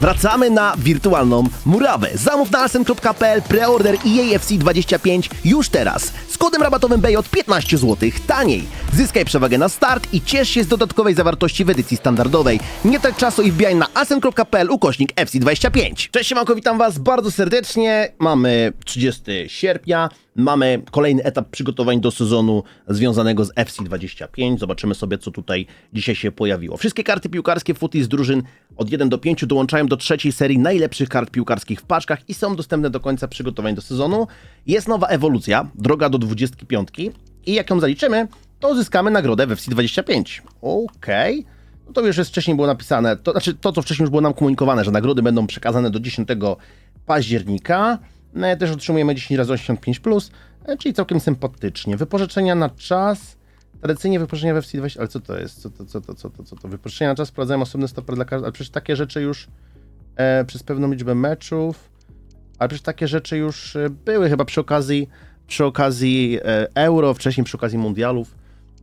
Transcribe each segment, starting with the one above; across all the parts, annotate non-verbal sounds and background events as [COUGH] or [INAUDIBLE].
Wracamy na wirtualną murawę. Zamów na alsen.pl, preorder EAFC 25 już teraz. Kodem rabatowym BJ 15 zł taniej. Zyskaj przewagę na start i ciesz się z dodatkowej zawartości w edycji standardowej. Nie trać czasu i wbijaj na alsen.pl ukośnik FC25. Cześć, siemanko, witam was bardzo serdecznie. Mamy 30 sierpnia. Mamy kolejny etap przygotowań do sezonu związanego z FC25. Zobaczymy sobie, co tutaj dzisiaj się pojawiło. Wszystkie karty piłkarskie footy z drużyn od 1 do 5 dołączają do trzeciej serii najlepszych kart piłkarskich w paczkach i są dostępne do końca przygotowań do sezonu. Jest nowa ewolucja, droga do 25 i jak ją zaliczymy, to uzyskamy nagrodę w FC25. Okej. No to już jest wcześniej było napisane, to znaczy to, co wcześniej już było nam komunikowane, że nagrody będą przekazane do 10 października. No, też otrzymujemy 10 razy 85, e, czyli całkiem sympatycznie. Wypożyczenia na czas. Tradycyjnie wypożyczenia we FC20, ale co to jest? Co to, co to, co to, co to? Wypożyczenia na czas wprowadzają osobny stoper dla każdego, ale przecież takie rzeczy już e, przez pewną liczbę meczów, ale przecież takie rzeczy już e, były chyba przy okazji, przy okazji e, Euro, wcześniej przy okazji Mundialów.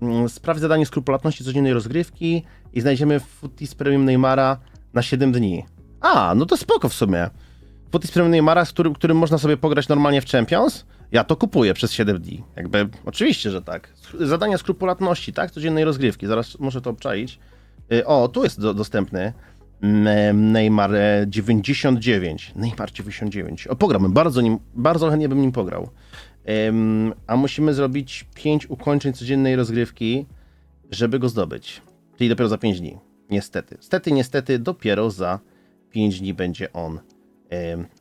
Mm, Sprawdź zadanie skrupulatności codziennej rozgrywki i znajdziemy Footies Premium Neymara na 7 dni. A, no to spoko w sumie. Footies Premium Neymara, z którym, którym można sobie pograć normalnie w Champions, ja to kupuję przez 7 dni. Jakby, oczywiście, że tak. Zadania skrupulatności, tak? Codziennej rozgrywki. Zaraz muszę to obczaić. Y, O, tu jest do, dostępny. Neymar e, 99. Neymar 99. O, pograłbym, bardzo, nim, bardzo chętnie bym nim pograł. A musimy zrobić 5 ukończeń codziennej rozgrywki, żeby go zdobyć. Czyli dopiero za 5 dni. Niestety. Stety, niestety, dopiero za 5 dni będzie on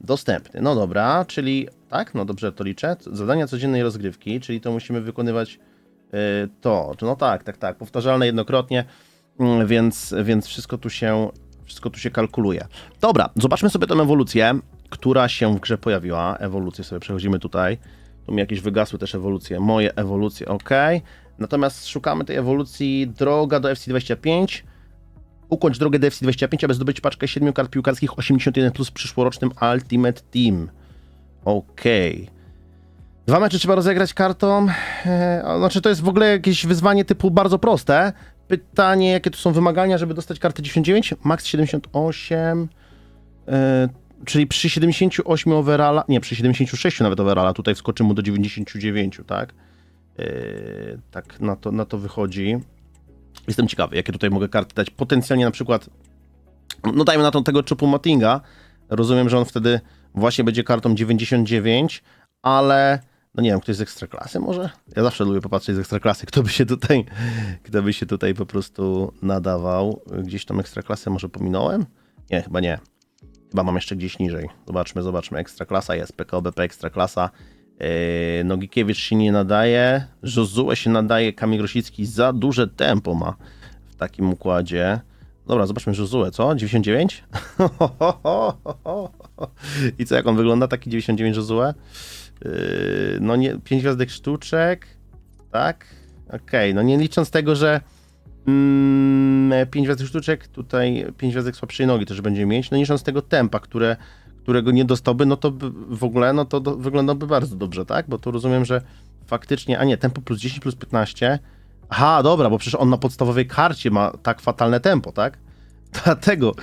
dostępny. No dobra, czyli tak, no dobrze to liczę. Zadania codziennej rozgrywki, czyli to musimy wykonywać y, to. No tak, tak, tak. Powtarzalne jednokrotnie, mm, więc, więc wszystko tu się wszystko tu się kalkuluje. Dobra, zobaczmy sobie tę ewolucję, która się w grze pojawiła. Ewolucję sobie przechodzimy tutaj. Tu mi jakieś wygasły też ewolucje. Moje ewolucje, ok. Natomiast szukamy tej ewolucji droga do FC25. Ukończ drogę do FC25, aby zdobyć paczkę 7 kart piłkarskich 81 plus w przyszłorocznym Ultimate Team. Okej. Dwa mecze trzeba rozegrać kartą. A znaczy, to jest w ogóle jakieś wyzwanie typu bardzo proste. Pytanie, jakie tu są wymagania, żeby dostać kartę 99? Max 78. czyli przy 78 overalla, nie, przy 76 nawet overalla, tutaj wskoczy mu do 99, tak? E, tak na to, na to wychodzi. Jestem ciekawy, jakie tutaj mogę karty dać. Potencjalnie na przykład, no dajmy na to tego Chupu Matinga. Rozumiem, że on wtedy właśnie będzie kartą 99, ale no nie wiem, ktoś z ekstraklasy może? Ja zawsze lubię popatrzeć z ekstraklasy, kto by się tutaj, kto by się tutaj po prostu nadawał. Gdzieś tam ekstraklasę może pominąłem? Nie, chyba nie. Chyba mam jeszcze gdzieś niżej. Zobaczmy, zobaczmy. Ekstraklasa jest, PKOBP Ekstraklasa. Yy, Nogikiewicz się nie nadaje, Josue się nadaje, Kamil Grosicki za duże tempo ma w takim układzie. Dobra, zobaczmy Josue, co? 99? [LAUGHS] I co, jak on wygląda, taki 99 Josue? Yy, no nie, 5 gwiazdek sztuczek, tak? Okej, no nie licząc tego, że mm, 5 gwiazdek sztuczek, tutaj 5 gwiazdek słabszej nogi też będzie mieć, no nie licząc tego tempa, które, którego nie dostałby, no to w ogóle, no to do, wyglądałby bardzo dobrze, tak? Bo tu rozumiem, że faktycznie, a nie, tempo plus 10 plus 15, aha, dobra, bo przecież on na podstawowej karcie ma tak fatalne tempo, tak? [LAUGHS] Dlatego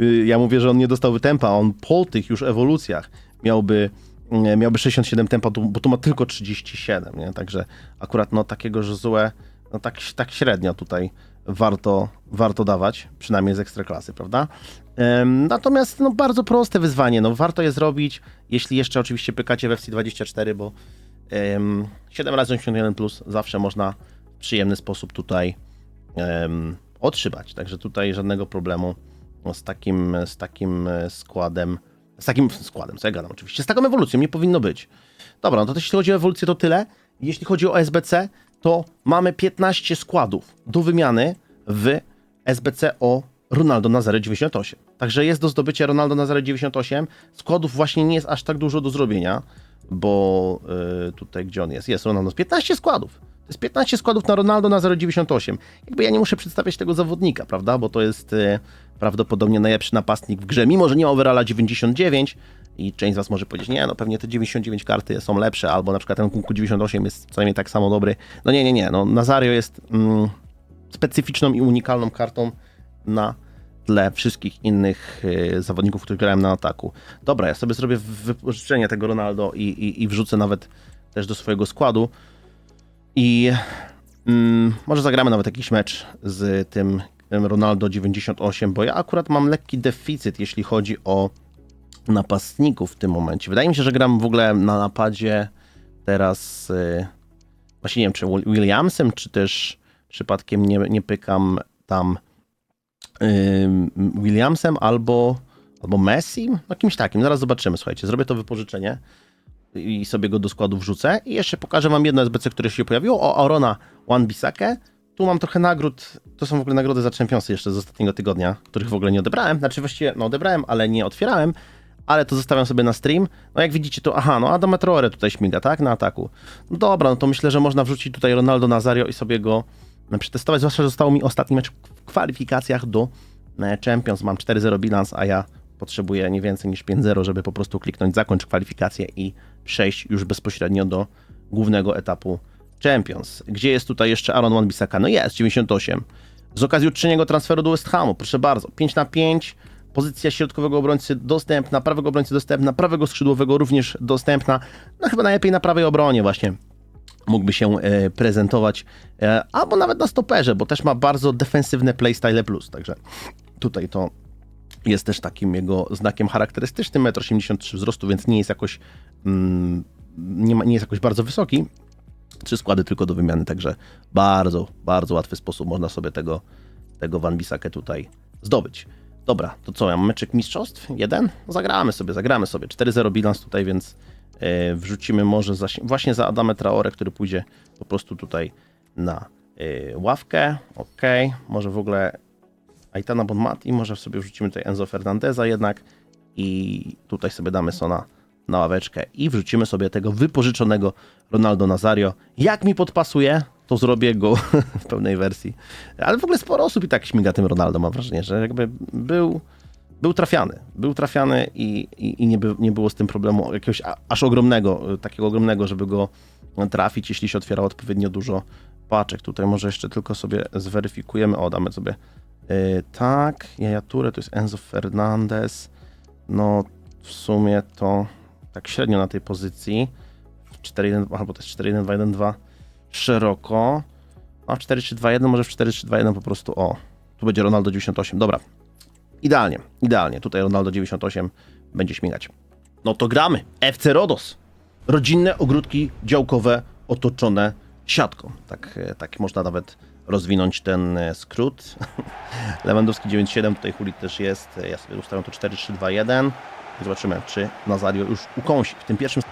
y, ja mówię, że on nie dostałby tempa, a on po tych już ewolucjach miałby, y, miałby 67 tempa, bo tu ma tylko 37, nie? Także akurat no takiego Josue, no tak, tak średnio tutaj warto, warto dawać, przynajmniej z ekstraklasy, prawda? Natomiast no bardzo proste wyzwanie, no warto je zrobić, jeśli jeszcze oczywiście pykacie w FC24, bo em, 7 razy 81 plus zawsze można w przyjemny sposób tutaj em, otrzymać. Także tutaj żadnego problemu z takim, z takim e, składem, z takim składem, co ja gadam oczywiście, z taką ewolucją nie powinno być. Dobra, no to jeśli chodzi o ewolucję, to tyle. Jeśli chodzi o SBC, to mamy 15 składów do wymiany w SBC o Ronaldo na 0,98. Także jest do zdobycia Ronaldo na 0,98. Składów właśnie nie jest aż tak dużo do zrobienia, bo y, tutaj gdzie on jest? Jest Ronaldo. 15 składów. To jest 15 składów na Ronaldo na 0,98. Jakby ja nie muszę przedstawiać tego zawodnika, prawda? Bo to jest y, prawdopodobnie najlepszy napastnik w grze, mimo że nie ma overalla 99 i część z was może powiedzieć, nie, no pewnie te 99 karty są lepsze, albo na przykład ten Kunku 98 jest co najmniej tak samo dobry. No nie, nie, nie, no Nazario jest mm, specyficzną i unikalną kartą na tle wszystkich innych y, zawodników, których grałem na ataku. Dobra, ja sobie zrobię wypożyczenie tego Ronaldo i, i, i wrzucę nawet też do swojego składu. I mm, może zagramy nawet jakiś mecz z tym Ronaldo 98, bo ja akurat mam lekki deficyt, jeśli chodzi o napastników w tym momencie. Wydaje mi się, że gram w ogóle na napadzie teraz y, właśnie nie wiem, czy Williamsem, czy też przypadkiem nie, nie pykam tam Williamsem albo, albo Messi, no kimś takim. Zaraz zobaczymy, słuchajcie, zrobię to wypożyczenie i sobie go do składu wrzucę i jeszcze pokażę wam jedno SBC, które się pojawiło, o Arona Wan-Bissakę. Tu mam trochę nagród, to są w ogóle nagrody za Championsy jeszcze z ostatniego tygodnia, których w ogóle nie odebrałem, znaczy właściwie no odebrałem, ale nie otwierałem, ale to zostawiam sobie na stream. No jak widzicie to, aha, no Adam Metroere tutaj śmiga, tak, na ataku. No dobra, no to myślę, że można wrzucić tutaj Ronaldo Nazario i sobie go przetestować, zwłaszcza, że został mi ostatni mecz w kwalifikacjach do e, Champions, mam 4-0 bilans, a ja potrzebuję nie więcej niż 5-0, żeby po prostu kliknąć zakończ kwalifikację i przejść już bezpośrednio do głównego etapu Champions. Gdzie jest tutaj jeszcze Aaron Wan-Bissaka? No jest, 98. Z okazji uczczenia transferu do West Hamu, proszę bardzo, 5 na 5, pozycja środkowego obrońcy dostępna, prawego obrońcy dostępna, prawego skrzydłowego również dostępna, no chyba najlepiej na prawej obronie właśnie mógłby się e, prezentować, e, albo nawet na stoperze, bo też ma bardzo defensywne playstyle plus, także tutaj to jest też takim jego znakiem charakterystycznym, 1,83 m wzrostu, więc nie jest jakoś mm, nie, ma, nie jest jakoś bardzo wysoki, trzy składy tylko do wymiany, także bardzo, bardzo łatwy sposób można sobie tego, tego Van Bisakę tutaj zdobyć. Dobra, to co, ja mam meczek mistrzostw? Jeden? No zagramy sobie, zagramy sobie. 4-0 bilans tutaj, więc wrzucimy może za, właśnie za Adamę Traore, który pójdzie po prostu tutaj na yy, ławkę. Ok, może w ogóle Aitana Bonmat i może sobie wrzucimy tutaj Enzo Fernandeza jednak i tutaj sobie damy Sona na ławeczkę i wrzucimy sobie tego wypożyczonego Ronaldo Nazario. Jak mi podpasuje, to zrobię go [LAUGHS] w pełnej wersji. Ale w ogóle sporo osób i tak śmiga tym Ronaldo, mam wrażenie, że jakby był, był trafiany. Był trafiany i, i, i nie, by, nie było z tym problemu jakiegoś aż ogromnego, takiego ogromnego, żeby go trafić, jeśli się otwiera odpowiednio dużo paczek. Tutaj może jeszcze tylko sobie zweryfikujemy. O, damy sobie yy, tak, jajaturę, to jest Enzo Fernandez. No, w sumie to tak średnio na tej pozycji. 4-1, albo jest 4-1-2-1-2 szeroko. A 4-3-2-1, może w 4-3-2-1 po prostu o. Tu będzie Ronaldo 98. Dobra. Idealnie, idealnie. Tutaj Ronaldo 98 będzie śmigać. No to gramy. FC Rodos. Rodzinne ogródki działkowe otoczone siatką. Tak, tak można nawet rozwinąć ten e, skrót. [LAUGHS] Lewandowski 9-7, tutaj Hulit też jest. Ja sobie ustawiam to 4-3-2-1. Zobaczymy, czy Nazario już ukąsi w tym pierwszym.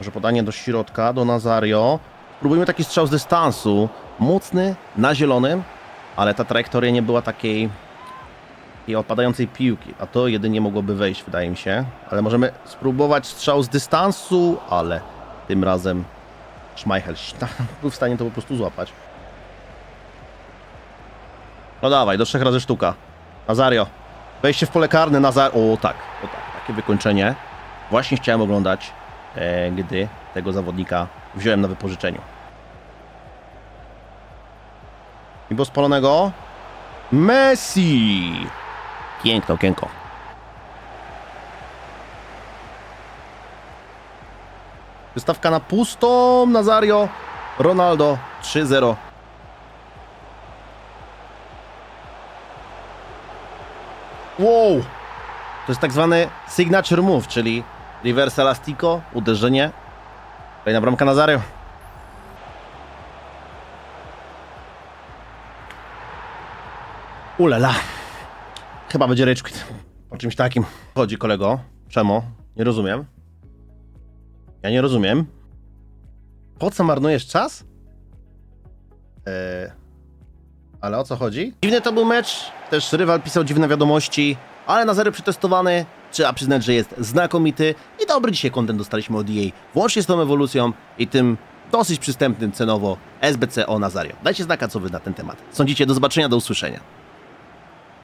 Może podanie do środka, do Nazario. Próbujmy taki strzał z dystansu. Mocny, na zielonym, ale ta trajektoria nie była takiej i opadającej piłki, a to jedynie mogłoby wejść, wydaje mi się. Ale możemy spróbować strzał z dystansu, ale tym razem Schmeichel był w stanie to po prostu złapać. No dawaj, do trzech razy sztuka. Nazario. Wejście w pole karne, Nazar... O tak, o tak, takie wykończenie. Właśnie chciałem oglądać, e, gdy tego zawodnika wziąłem na wypożyczeniu. I bo spalonego. Messi! Piękno, okienko. Wystawka na pustą, Nazario. Ronaldo 3-0. Wow! To jest tak zwany signature move, czyli reverse elastico, uderzenie. Kolejna bramka Nazario. Ulala. Chyba będzie rage quit. O czymś takim. Chodzi kolego. Czemu? Nie rozumiem. Ja nie rozumiem. Po co marnujesz czas? Eee, ale o co chodzi? Dziwny to był mecz. Też rywal pisał dziwne wiadomości. Ale na zero przetestowany. Trzeba przyznać, że jest znakomity. I dobry dzisiaj kontent dostaliśmy od EA. Włącznie z tą ewolucją i tym dosyć przystępnym cenowo SBC o Nazario. Dajcie znaka, co wy na ten temat. Sądzicie? Do zobaczenia, do usłyszenia.